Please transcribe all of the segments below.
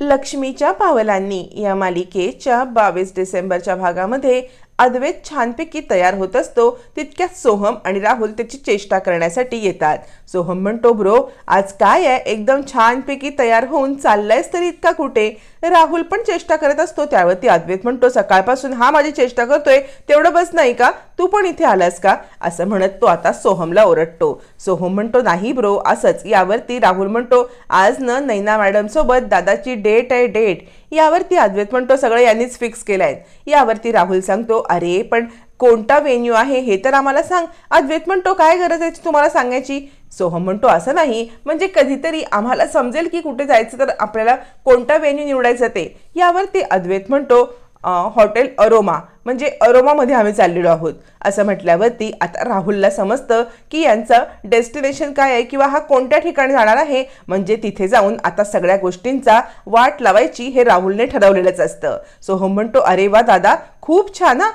लक्ष्मीच्या पावलांनी या मालिकेच्या बावीस डिसेंबरच्या भागामध्ये अद्वैत छानपैकी तयार होत असतो तितक्यात सोहम आणि राहुल त्याची चेष्टा करण्यासाठी येतात. सोहम म्हणतो ब्रो आज काय आहे? एकदम छानपैकी तयार होऊन चाललायस तरी इतका कुठे? राहुल पण चेष्टा करत असतो त्यावरती अद्वैत म्हणतो सकाळपासून हा माझी चेष्टा करतोय तेवढं बस नाही का? तू पण इथे आलास का? असं म्हणत तो आता सोहमला ओरडतो. सोहम म्हणतो नाही ब्रो असंच. यावरती राहुल म्हणतो आज न नैना मॅडम सोबत दादाची डेट आहे डेट. यावरती अद्वैत म्हणतो सगळं यांनीच फिक्स केलं आहे यावरती राहुल सांगतो अरे पण कोणता वेन्यू आहे? हे तर आम्हाला सांग. अद्वैत म्हणतो काय गरज आहे तुम्हाला सांगायची? सोहम म्हणतो असं नाही. म्हणजे कधीतरी आम्हाला समजेल की कुठे जायचं तर आपल्याला कोणता वेन्यू निवडायचं ते. यावरती अद्वैत म्हणतो हॉटेल अरोमा. म्हणजे अरोमामध्ये आम्ही चाललेलो आहोत. असं म्हटल्यावरती आता राहुलला समजतं की यांचं डेस्टिनेशन काय आहे किंवा हा कोणत्या ठिकाणी जाणार आहे. म्हणजे तिथे जाऊन आता सगळ्या गोष्टींचा वाट लावायची हे राहुलने ठरवलेलंच असतं. सोहम हो म्हणतो अरे वा दादा खूप छान हा.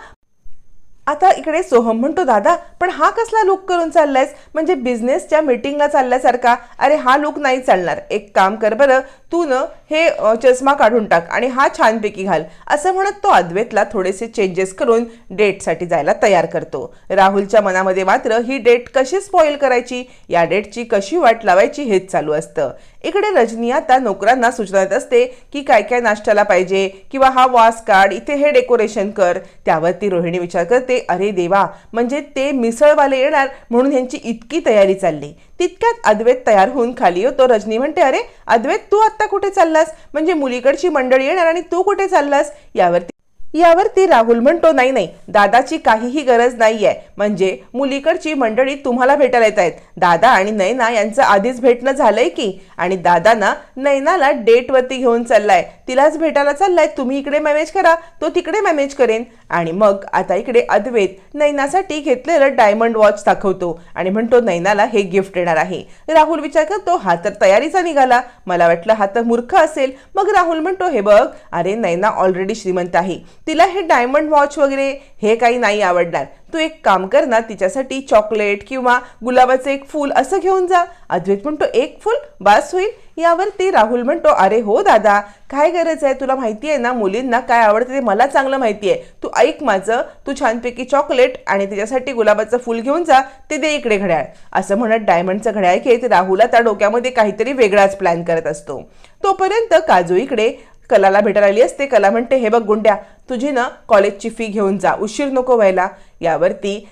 आता इकडे सोहम म्हणतो दादा पण हा कसला लुक करून चाललायस? म्हणजे बिझनेसच्या मीटिंगला चालल्यासारखा? अरे हा लुक नाही चालणार. एक काम कर बरं तू न हे चष्मा काढून टाक आणि हा छानपैकी घाल. असं म्हणत तो अद्वैतला थोडेसे चेंजेस करून डेटसाठी जायला तयार करतो. राहुलच्या मनामध्ये मात्र ही डेट कशी स्पॉईल करायची? या डेटची कशी वाट लावायची हेच चालू असतं. इकडे रजनी आता नोकरांना सूचना देत असते की काय काय नाश्त्याला पाहिजे किंवा हा वास काढ इथे हे डेकोरेशन कर. त्यावरती रोहिणी विचार करते अरे देवा म्हणजे ते मिसळवाले येणार म्हणून ह्यांची इतकी तयारी चालली. तितक्यात अद्वैत तयार होऊन खाली येतो. रजनी म्हणते अरे अद्वैत तू आत्ता कुठे चाललास? म्हणजे मुलीकडची मंडळी येणार आणि तू कुठे चाललास? यावरती यावरती राहुल म्हणतो नाही नाही दादाची काहीही गरज नाही आहे म्हणजे मुलीकडची मंडळी तुम्हाला भेटायला येत आहेत. दादा आणि नैना यांचं आधीच भेटणं झालंय की? आणि दादाना नैनाला डेटवरती घेऊन चाललाय. तिलाच भेटायला चाललाय. तुम्ही इकडे मॅनेज करा. तो तिकडे मॅनेज करेन. आणि मग आता इकडे अद्वैत नैनासाठी घेतलेलं डायमंड वॉच दाखवतो आणि म्हणतो नैनाला हे गिफ्ट येणार आहे. राहुल विचार करतो हा तर तयारीचा निघाला. मला वाटलं हा तर मूर्ख असेल. मग राहुल म्हणतो हे बघ अरे नैना ऑलरेडी श्रीमंत आहे. तिला हे डायमंड वॉच वगैरे हे काही नाही आवडणार. तू एक काम कर ना तिच्यासाठी चॉकलेट किंवा गुलाबाचं एक फूल असं घेऊन जा. अद्वैत म्हणतो एक फूल? बास होईल. यावरती राहुल म्हणतो अरे हो दादा काय गरज आहे? तुला माहिती आहे ना मुलींना काय आवडतं ते मला चांगलं माहिती आहे. तू ऐक माझं तू छानपैकी चॉकलेट आणि तिच्यासाठी गुलाबाचं फूल घेऊन जा ते दे इकडे घड्याळ. असं म्हणत डायमंडचं घड्याळ घेत राहुला त्या डोक्यामध्ये काहीतरी वेगळाच प्लॅन करत असतो. तोपर्यंत काजू इकडे कलाला भेटायला आली असते. कला म्हणते हे बघ गुंड्या तुझी ना कॉलेजची फी घेऊन जा. उशीर नको व्हायला. यावरती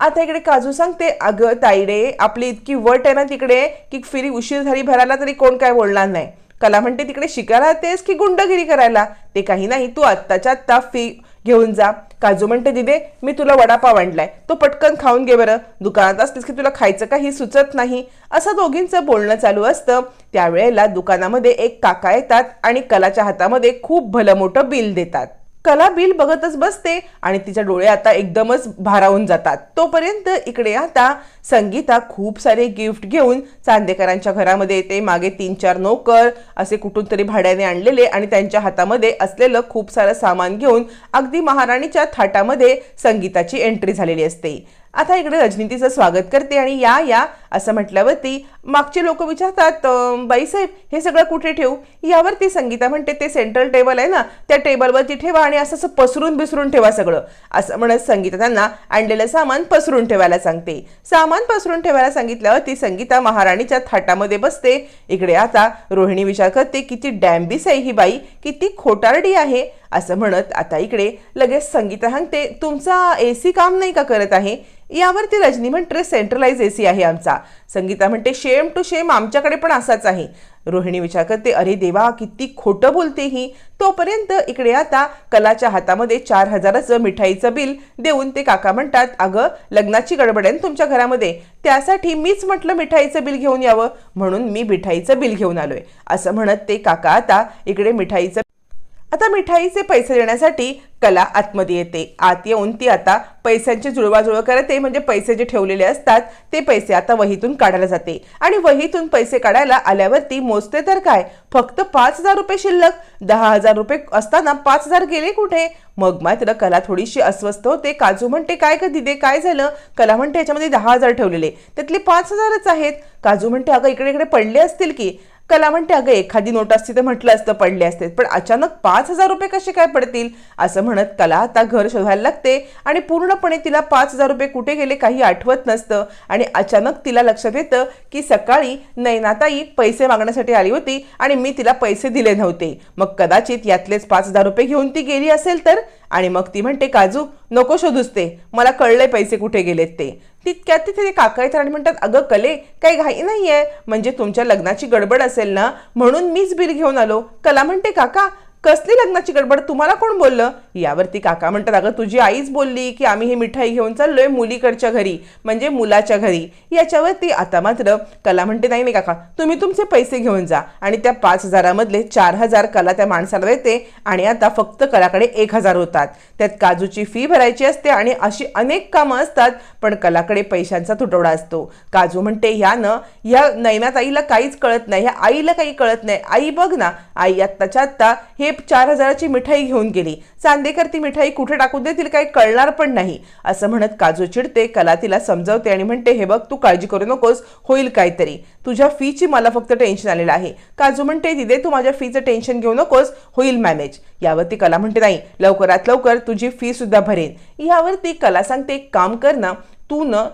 आता इकडे काजू सांगते अगं ताईडे आपली इतकी वट आहे ना तिकडे की फिरी उशीर झाली भरायला तरी कोण काय बोलणार नाही. कला म्हणते तिकडे शिकायला तेस की गुंडगिरी करायला? ते काही नाही तू आत्ताच्या आत्ता फी घेऊन जा. काजू म्हणते दिदे मी तुला वडापाव आणलाय. तो पटकन खाऊन घे बरं. दुकानात असतेस की तुला खायचं काही सुचत नाही. असं दोघींचं बोलणं चालू असतं. त्यावेळेला दुकानामध्ये एक काका येतात आणि कलाच्या हातामध्ये खूप भलं मोठं बिल देतात. कला बिल बघतच बसते आणि तिच्या डोळे आता एकदमच भारावून जातात. तोपर्यंत इकडे आता संगीता खूप सारे गिफ्ट घेऊन चांदेकरांच्या घरामध्ये येते. मागे तीन चार नोकर असे कुठून तरी भाड्याने आणलेले आणि त्यांच्या हातामध्ये असलेलं खूप सारं सामान घेऊन अगदी महाराणीच्या थाटामध्ये संगीताची एंट्री झालेली असते. आता इकडे रजनीतीचं स्वागत करते आणि या या असं म्हटल्यावरती मागचे लोक विचारतात बाईसाहेब हे सगळं कुठे ठेवू? यावरती संगीता म्हणते ते सेंट्रल टेबल आहे ना त्या टेबलवरती ठेवा आणि असं असं पसरून बिसरून ठेवा सगळं. असं म्हणत संगीता त्यांना आणलेलं सामान पसरून ठेवायला सांगते. सामान पसरून ठेवायला सांगितल्यावर ती संगीता महाराणीच्या थाटामध्ये बसते. इकडे आता रोहिणी विचार करते किती डॅम्बिस आहे ही बाई किती खोटारडी आहे. असं म्हणत आता इकडे लगेच संगीता सांगते तुमचा ए सी काम नाही का करत आहे? यावरती रजनी म्हणते सेंट्रलाइज ए सी आहे आमचा. संगीता म्हणते शेम टू शेम आमच्याकडे पण असाच आहे. रोहिणी विचार करते अरे देवा किती खोटं बोलते ही. तोपर्यंत इकडे आता कलाच्या हातामध्ये चार हजाराचं मिठाईचं बिल देऊन ते काका म्हणतात अगं लग्नाची गडबड आहे ना तुमच्या घरामध्ये. त्यासाठी मीच म्हटलं मिठाईचं बिल घेऊन यावं. म्हणून मी मिठाईचं बिल घेऊन आलोय. असं म्हणत ते काका आता इकडे मिठाईचं आता मिठाईचे पैसे देण्यासाठी कला आतमध्ये येते. आत येऊन ती आता पैशांची जुळवाजुळव करते म्हणजे पैसे जे ठेवलेले असतात ते पैसे आता वहीतून काढायला जाते. आणि वहीतून पैसे काढायला आल्यावरती मोजते तर काय? फक्त पाच हजार रुपये शिल्लक. दहा हजार रुपये असताना पाच हजार गेले कुठे? मग मात्र कला थोडीशी अस्वस्थ होते. काजू म्हणते काय का दिदे काय झालं? कला म्हणते याच्यामध्ये दहा हजार ठेवलेले. त्यातले पाच हजारच आहेत. काजू म्हणते अगं इकडे इकडे पडले असतील की. कला म्हणते अगं एखादी नोट असती तर म्हटलं असतं पडले असते. पण अचानक पाच हजार रुपये कसे काय पडतील? असं म्हणत कला आता घर शोधायला लागते आणि पूर्णपणे तिला पाच हजार रुपये कुठे गेले काही आठवत नसतं. आणि अचानक तिला लक्षात येतं की सकाळी नैनाताई पैसे मागण्यासाठी आली होती आणि मी तिला पैसे दिले नव्हते. मग कदाचित यातलेच पाच हजार रुपये घेऊन ती गेली असेल तर? आणि मग ती म्हणते काजू नको शोधूस ते. मला कळले पैसे कुठे गेलेत ते. तितक्यात तिथे ते काका येतात आणि म्हणतात अगं कले काही घाई नाहीये. म्हणजे तुमच्या लग्नाची गडबड असेल ना? म्हणून मीच बिल घेऊन आलो. कला म्हणते काका कसली लग्नाची गडबड? तुम्हाला कोण बोललं? यावरती काका म्हणतात अगं तुझी आईच बोलली की आम्ही ही मिठाई घेऊन चाललोय मुलीकडच्या घरी म्हणजे मुलाच्या घरी. याच्यावरती आता मात्र कला म्हणते नाही नाही काका तुम्ही तुमचे पैसे घेऊन जा आणि त्या पाच हजारामधले चार हजार कला त्या माणसाला देते आणि आता फक्त कलाकडे एक हजार होतात. त्यात काजूची फी भरायची असते आणि अशी अनेक कामं असतात पण कलाकडे पैशांचा तुटवडा असतो. काजू म्हणते ह्यानं ह्या नैनात आईला काहीच कळत नाही ह्या आईला काही कळत नाही. आई बघ ना आई आत्ताच्या आत्ता हे चार हजाराची मिठाई घेऊन गेली. चांदेकर ती मिठाई कुठे टाकून देतील काही कळणार पण नाही. असं म्हणत काजू चिडते कला तिला समजावते आणि म्हणते हे बघ तू काळजी करू नकोस होईल काहीतरी. तुझ्या फीची मला फक्त टेन्शन आलेलं आहे. काजू म्हणते दिदे तू माझ्या फीचं टेन्शन घेऊ नकोस होईल मॅनेज यावरती कला म्हणते नाही लवकरात लवकर तुझी फी सुद्धा भरेन. यावरती कला सांगते एक काम कर ना तू न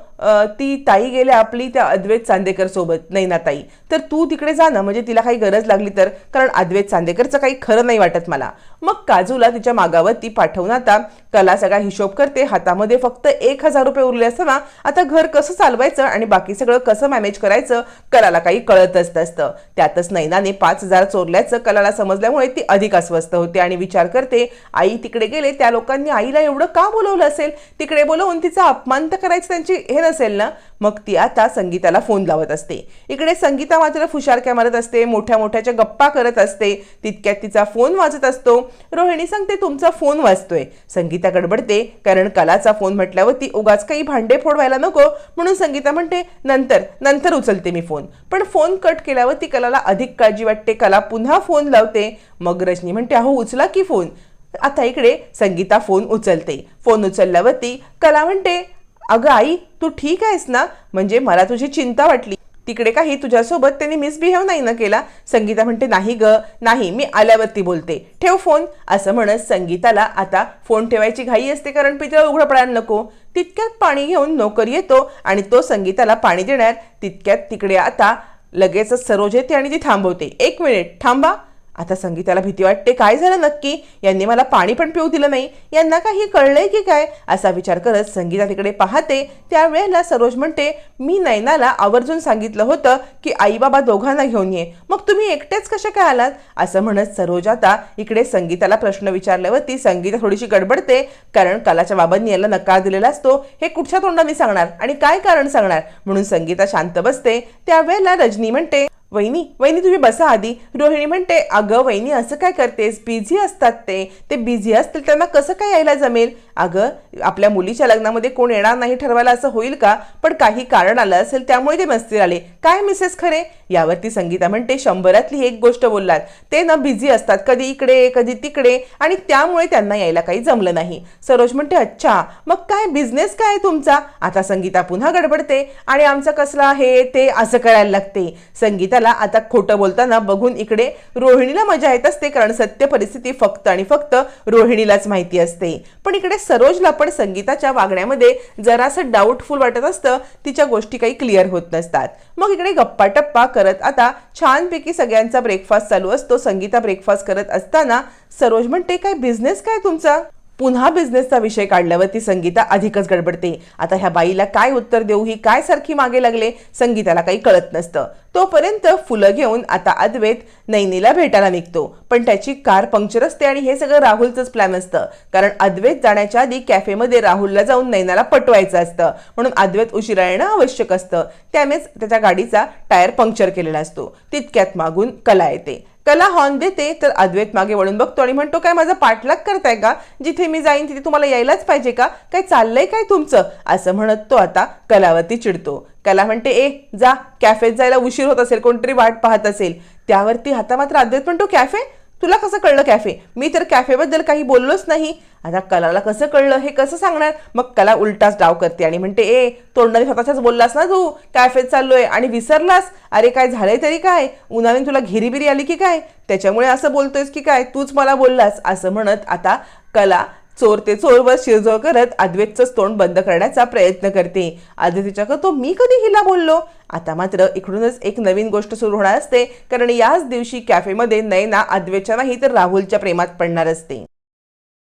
ती ताई गेल्या आपली त्या अद्वैत चांदेकर सोबत नैना ताई तर तू तिकडे जा ना म्हणजे तिला काही गरज लागली तर. कारण अद्वैत चांदेकरचं काही खरं नाही वाटत मला. मग काजूला तिच्या मागावर ती पाठवून आता कला सगळा हिशोब करते. हातामध्ये फक्त एक हजार रुपये उरले असताना आता घर कसं चालवायचं आणि बाकी सगळं कसं मॅनेज करायचं कलाला काही कळतच नसतं. त्यातच नैनाने पाच हजार चोरल्याचं कलाला समजल्यामुळे ती अधिक अस्वस्थ होते आणि विचार करते आई तिकडे गेले त्या लोकांनी आईला एवढं का बोलवलं असेल? तिकडे बोलवून तिचा अपमान तर करायचं त्यांची हे असेल ना मग ती आता संगीताला फोन लावत असते. इकडे संगीता मात्र फुशारक्या मारत असते मोठ्या मोठ्याच्या गप्पा करत असते तितक्यात तिचा फोन वाजत असतो. रोहिणी सांगते तुमचा फोन वाजतोय. संगीता गडबडते कारण कलाचा फोन म्हटल्यावर ती उगाच काही भांडे फोडवायला नको. म्हणून संगीता म्हणते नंतर नंतर उचलते मी फोन पण फोन कट केल्यावर ती कलाला अधिक काळजी वाटते कला पुन्हा फोन लावते. मग रजनी म्हणते अहो उचला की फोन आता इकडे संगीता फोन उचलते. फोन उचलल्यावरती कला म्हणते अगं आई तू ठीक आहेस ना? म्हणजे मला तुझी चिंता वाटली. तिकडे काही तुझ्यासोबत त्यांनी मिसबिहेव नाही ना केला? संगीता म्हणते नाही ग नाही मी आल्यावरती बोलते. ठेव फोन असं म्हणत संगीताला आता फोन ठेवायची घाई असते कारण पितळ उघडं पडायला नको. तितक्यात पाणी घेऊन नोकर येतो आणि तो संगीताला पाणी देणार तितक्यात तिकडे आता लगेचच सरोज येते आणि ती थांबवते. एक मिनिट थांबा. आता संगीताला भीती वाटते. काय झालं नक्की? यांनी मला पाणी पण पिऊ दिलं नाही. यांना काही कळलंय की काय? असा विचार करत संगीता तिकडे पाहते. त्यावेळेला सरोज म्हणते मी नैनाला आवर्जून सांगितलं होतं की आई बाबा दोघांना घेऊन ये. मग तुम्ही एकटेच कशा काय आलात? असं म्हणत सरोज आता इकडे संगीताला प्रश्न विचारल्यावरती संगीता थोडीशी गडबडते. कारण कलाच्या बाबांनी याला नकार दिलेला असतो. हे कुठच्या तोंडाने सांगणार? आणि काय कारण सांगणार? म्हणून संगीता शांत बसते. त्यावेळेला रजनी म्हणते वहिनी वहिनी तुम्ही बसा आधी. रोहिणी म्हणते अगं वहिनी असं काय करतेस? बिझी असतात ते. ते बिझी असतील त्यांना कसं काय यायला जमेल? अगं आपल्या मुलीच्या लग्नामध्ये कोण येणार नाही ठरवायला असं होईल का? पण काही कारण आलं असेल त्यामुळे ते नसतील आले. काय मिसेस खरे? यावरती संगीता म्हणते शंभरातली एक गोष्ट बोललात. ते ना बिझी असतात. कधी इकडे कधी तिकडे. आणि त्यामुळे त्यांना यायला काही जमलं नाही. सरोज म्हणते अच्छा मग काय? बिझनेस काय आहे तुमचा? आता संगीता पुन्हा गडबडते आणि आमचा कसला हे ते असं करायला लागते. संगीता संगीताला आता खोटं बोलताना बघून इकडे रोहिणीला मजा येत असते कारण सत्य परिस्थिती फक्त आणि फक्त रोहिणीलाच माहिती असते. पण इकडे सरोजला पण संगीताच्या वागण्यामध्ये जरासं डाऊटफुल वाटत असतं तिच्या गोष्टी काही क्लिअर होत नसतात. मग इकडे गप्पा टप्पा करत आता छानपैकी सगळ्यांचा ब्रेकफास्ट चालू असतो. संगीता ब्रेकफास्ट करत असताना सरोज म्हणते काय बिझनेस काय तुमचा? पुन्हा बिझनेसचा विषय काढल्यावर ती संगीता अधिकच गडबडते. आता ह्या बाईला काय उत्तर देऊ? ही काय सारखी मागे लागले? संगीताला काही कळत नसतं. तोपर्यंत फुलं घेऊन आता अद्वैत नैनीला भेटायला निघतो. पण त्याची कार पंक्चर असते आणि हे सगळं राहुलचंच प्लॅन असतं. कारण अद्वैत जाण्याच्या आधी कॅफेमध्ये राहुलला जाऊन नैनाला पटवायचं असतं. म्हणून अद्वैत उशिरा येणं आवश्यक असतं. त्यानेच त्याच्या गाडीचा टायर पंक्चर केलेला असतो. तितक्यात मागून कला येते. कला हॉर्न देते तर अद्वैत मागे वळून बघतो आणि म्हणतो काय माझा पाठलाग करताय का? जिथे मी जाईन तिथे तुम्हाला यायलाच पाहिजे का? काय चाललंय काय तुमचं? असं म्हणत तो आता कलावरती चिडतो. कला म्हणते ए जा कॅफेत जायला उशीर होत असेल कोणतरी वाट पाहत असेल. त्यावरती हाता मात्र अद्वैत म्हणतो कॅफे तुला कसं कळलं कॅफे मी तर कॅफेबद्दल काही बोललोच नाही. आता कलाला कसं कळलं? हे कसं सांगणार? मग कला उलटाच डाव करते आणि म्हणते ए तोंडाने स्वतःच्याच बोललास ना तू? कॅफेत चाललोय आणि विसरलास? अरे काय झालंय तरी काय? उन्हाने तुला घेरीबिरी आली की काय? त्याच्यामुळे असं बोलतोयस की काय? तूच मला बोललास. असं म्हणत आता कला चोर ते चोरवर शिरजोळ करत अद्वैतचंच तोंड बंद करण्याचा प्रयत्न करते. अद्वैत तो मी कधी हिला बोललो? आता मात्र इकडूनच एक नवीन गोष्ट सुरू होणार असते. कारण याच दिवशी कॅफेमध्ये नयना अद्वैतच्या नाही तर राहुलच्या प्रेमात पडणार असते.